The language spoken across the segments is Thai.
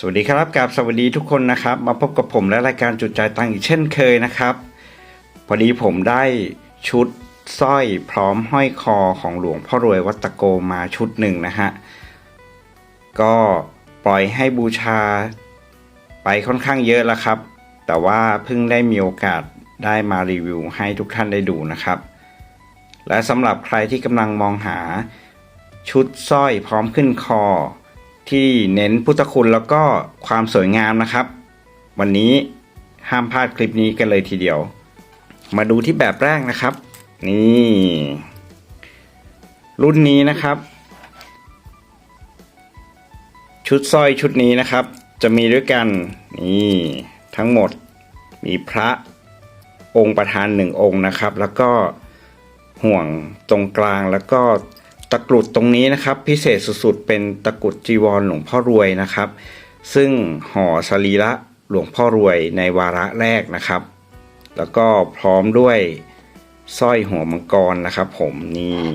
สวัสดีครับกับสวัสดีทุกคนนะครับ มาพบกับผมและรายการจุดจ่ายตังค์อีกเช่นเคยนะครับ พอดีผมได้ชุดสร้อยพร้อมห้อยคอของหลวงพ่อรวยวัตโกมาชุดหนึ่งนะฮะ ก็ปล่อยให้บูชาไปค่อนข้างเยอะแล้วครับ แต่ว่าเพิ่งได้มีโอกาสได้มารีวิวให้ทุกท่านได้ดูนะครับ และสำหรับใครที่กำลังมองหาชุดสร้อยพร้อมขึ้นคอ ที่เน้นพุทธคุณแล้วก็ความสวยงามนะครับ วันนี้ห้ามพลาดคลิปนี้กันเลยทีเดียว มาดูที่แบบแรกนะครับ นี่ รุ่นนี้นะครับ ชุดสร้อยชุดนี้นะครับ จะมีด้วยกันนี่ทั้งหมดมีพระองค์ประธานหนึ่งองค์นะครับ แล้วก็ห่วงตรงกลางแล้วก็ ตะกรุดตรงนี้นะครับ พิเศษสุดๆ เป็นตะกรุดจีวรหลวงพ่อรวยนะครับ ซึ่งห่อสรีระหลวงพ่อรวยในวาระแรกนะครับ แล้วก็พร้อมด้วยสร้อยหัวมังกรนะครับผมนี่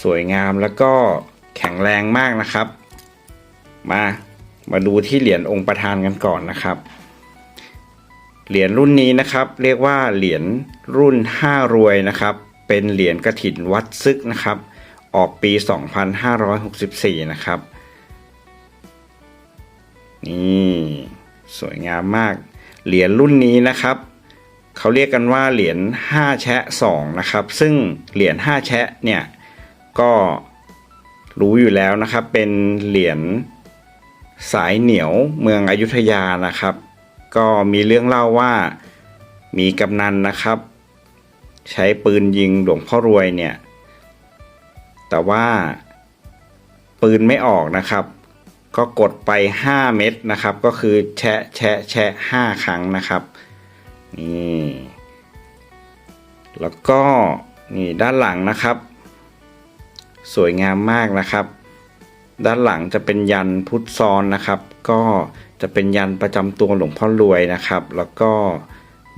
สวยงามแล้วก็แข็งแรงมากนะครับ มามาดูที่เหรียญองค์ประธานกันก่อนนะครับ เหรียญรุ่นนี้นะครับ เรียกว่าเหรียญรุ่น 5 รวยนะครับ เป็นเหรียญกระถินวัดซึกนะครับ ออกปี 2564 นะครับ นี่สวยงามมาก เหรียญรุ่นนี้นะครับเขาเรียกกันว่าเหรียญ5แชะ2นะครับ ซึ่งเหรียญ5แชะเนี่ยก็รู้อยู่แล้วนะครับ เป็นเหรียญสายเหนียวเมืองอยุธยานะครับ ก็มีเรื่องเล่าว่ามีกำนันนะครับ ใช้ปืนยิงหลวงพ่อรวยเนี่ย แต่ว่าปืนไม่ออกนะครับ ก็กดไป 5 เม็ดนะครับ ก็คือแชะแชะแชะ5ครั้งนะครับนี่แล้วก็นี่ด้านหลังนะครับ สวยงามมากนะครับ ด้านหลังจะเป็นยันพุทธซ้อนนะครับ ก็จะเป็นยันประจำตัวหลวงพ่อรวยนะครับ แล้วก็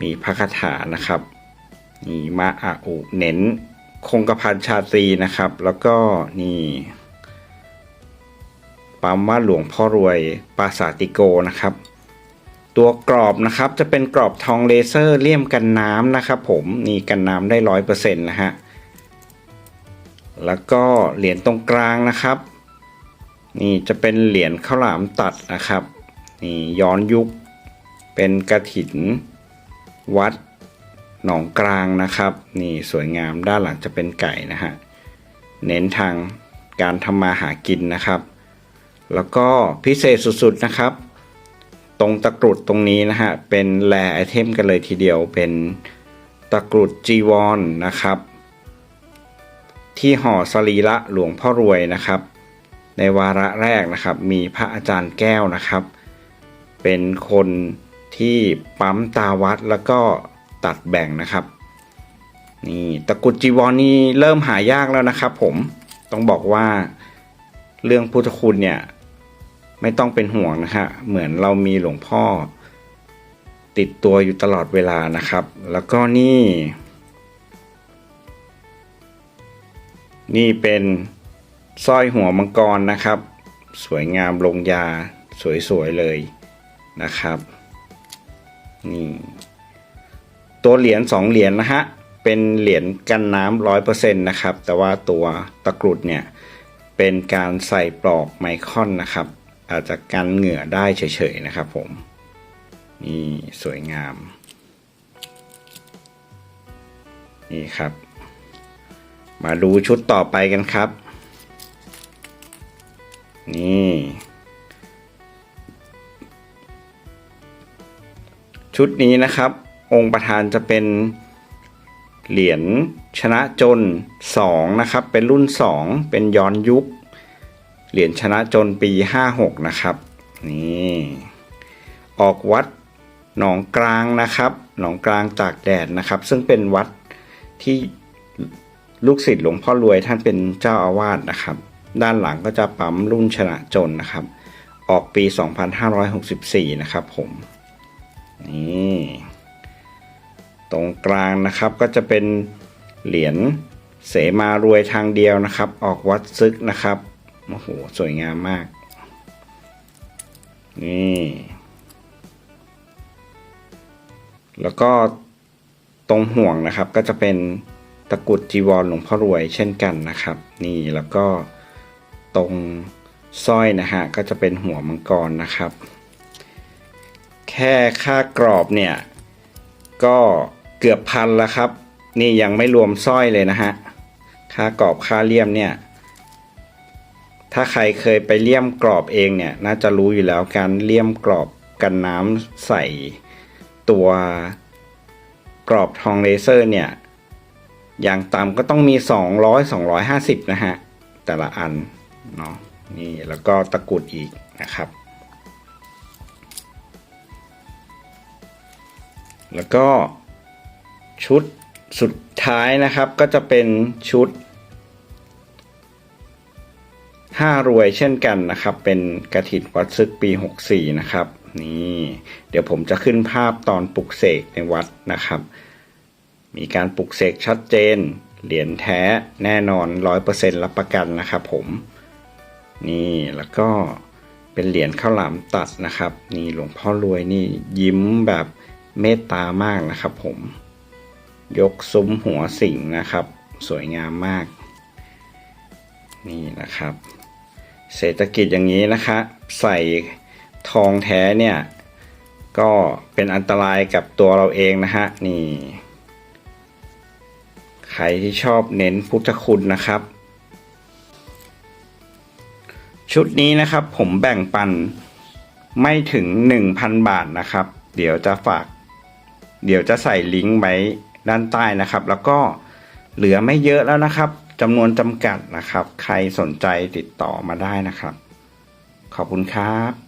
มีพระคาถานะครับ นี่มาอาอุเน้นคงกระพันชาตรีนะครับ แล้วก็นี่ปั๊มว่าหลวงพ่อรวยปราสาติโกนะครับ ตัวกรอบนะครับจะเป็นกรอบทองเลเซอร์เลี่ยมกันน้ำนะครับผมนี่กันน้ำได้ร้อยเปอร์เซ็นต์นะฮะแล้วก็เหรียญตรงกลางนะครับ นี่จะเป็นเหรียญข้าวหลามตัดนะครับนี่ย้อนยุคเป็นกระถินวัด หนองกลางนะครับ นี่สวยงามด้านหลังจะเป็นไก่นะฮะเน้นทางการทำมาหากินนะครับ แล้วก็พิเศษสุดๆนะครับ ตรงตะกรุดตรงนี้นะฮะเป็นแรไอเทมกันเลยทีเดียวเป็นตะกรุดจีวรนนะครับ ที่ห่อสรีระหลวงพ่อรวยนะครับ ในวาระแรกนะครับ มีพระอาจารย์แก้วนะครับ เป็นคนที่ปั๊มตาวัดแล้วก็ ตัดแบ่งนะครับ นี่ตะกุดจีวรนี่เริ่มหายากแล้วนะครับ ผมต้องบอกว่าเรื่องพุทธคุณเนี่ยไม่ต้องเป็นห่วงนะฮะเหมือนเรามีหลวงพ่อ ติดตัวอยู่ตลอดเวลานะครับ แล้วก็นี่ นี่เป็นสร้อยหัวมังกรนะครับ สวยงามลงยาสวยๆเลยนะครับ นี่ ตัวเหรียญสองเหรียญนะฮะเป็นเหรียญกันน้ำร้อยเปอร์เซ็นต์นะครับ แต่ว่าตัวตะกรุดเนี่ยเป็นการใส่ปลอกไมคอนนะครับ อาจจะกันเหงื่อได้เฉยๆนะครับผมนี่สวยงาม นี่ครับ มาดูชุดต่อไปกันครับ นี่ ชุดนี้นะครับ องค์ประธานจะเป็นเหรียญชนะจน 2 นะครับ เป็นรุ่น 2 เป็นย้อนยุค เหรียญชนะจนปี 56 นะครับ นี่ ออกวัดหนองกลางนะครับ หนองกลางตากแดดนะครับ ซึ่งเป็นวัดที่ลูกศิษย์หลวงพ่อรวยท่านเป็นเจ้าอาวาสนะครับ ด้านหลังก็จะปั๊มรุ่นชนะจนนะครับ ออกปี 2564 นะครับผม นี่ ตรงกลางนะครับก็จะเป็นเหรียญเสมารวยทางเดียวนะครับ ออกวัดซึกนะครับโอ้โหสวยงามมาก นี่ แล้วก็ตรงห่วงนะครับก็จะเป็นตะกุดจีวรหลวงพ่อรวยเช่นกันนะครับ นี่แล้วก็ตรงสร้อยนะฮะก็จะเป็นหัวมังกรนะครับ แค่ค่ากรอบเนี่ยก็ เกือบพันแล้วครับ นี่ยังไม่รวมสร้อยเลยนะฮะ ค่ากรอบค่าเลี่ยมเนี่ย ถ้าใครเคยไปเลี่ยมกรอบเองเนี่ย น่าจะรู้อยู่แล้วการเลี่ยมกรอบกันน้ำใส่ตัวกรอบทองเลเซอร์เนี่ย อย่างต่ำก็ต้องมี 200 250 นะฮะ แต่ละอันเนาะ นี่แล้วก็ตะกุดอีกนะครับแล้วก็ ชุดสุดท้ายนะครับก็จะเป็นชุดห้ารวยเช่นกันนะครับ เป็นกระถินวัดซึกปี 64 นะครับ นี่เดี๋ยวผมจะขึ้นภาพตอนปลุกเสกในวัดนะครับ มีการปลุกเสกชัดเจน เหรียญแท้แน่นอน 100%รับประกันนะครับผม นี่แล้วก็เป็นเหรียญข้าวหลามตัดนะครับ นี่หลวงพ่อรวยนี่ยิ้มแบบเมตตามากนะครับผม ยกซุ้มหัวสิงนะครับ สวยงามมาก นี่นะครับ เศรษฐกิจอย่างนี้นะคะใส่ทองแท้เนี่ย ก็เป็นอันตรายกับตัวเราเองนะฮะนี่ ใครที่ชอบเน้นพุทธคุณนะครับ ชุดนี้นะครับผมแบ่งปันไม่ถึง 1,000 บาทนะครับ เดี๋ยวจะฝาก เดี๋ยวจะใส่ลิงก์ไว้ ด้านใต้นะครับ แล้วก็เหลือไม่เยอะแล้วนะครับจำนวนจำกัดนะครับ ใครสนใจติดต่อมาได้นะครับ ขอบคุณครับ